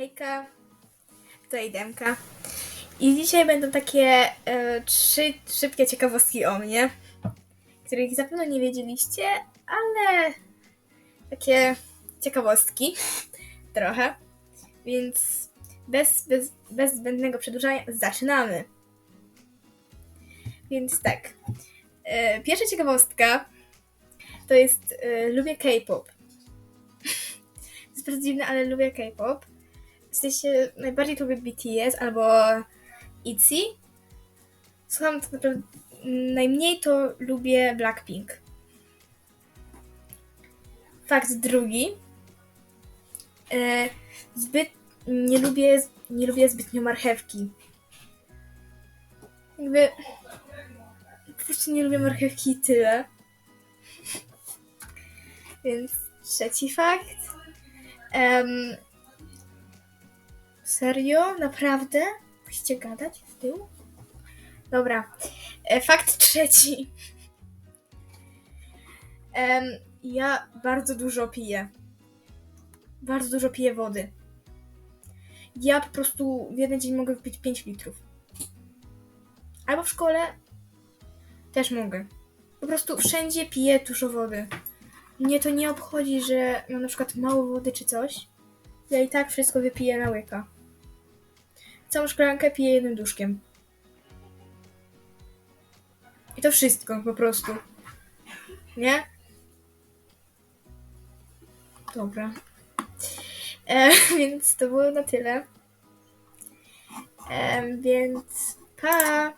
Hejka, tutaj Demka. I dzisiaj będą takie e, trzy szybkie ciekawostki o mnie, których zapewne nie wiedzieliście, ale takie ciekawostki trochę. Więc bez, bez, bez zbędnego przedłużania zaczynamy. Więc tak. E, pierwsza ciekawostka to jest e, lubię K-pop. To jest bardzo dziwne, ale lubię K-pop. W sensie najbardziej lubię BTS albo ITZY. Słucham tak naprawdę najmniej to lubię Blackpink. Fakt drugi. E, zbyt nie lubię, nie lubię zbytnio marchewki. Jakby prostu nie lubię marchewki i tyle. Więc trzeci fakt. Em, serio? Naprawdę? Musicie gadać z tyłu? Dobra. E, fakt trzeci. Ja bardzo dużo piję. Bardzo dużo piję wody. Ja po prostu w jeden dzień mogę wypić 5 litrów. Albo w szkole też mogę. Po prostu wszędzie piję dużo wody. Mnie to nie obchodzi, że mam na przykład mało wody czy coś. Ja i tak wszystko wypiję na łyka. Całą szklankę piję jednym duszkiem. I to wszystko po prostu. Nie? Dobra. E, więc to było na tyle. E, więc pa!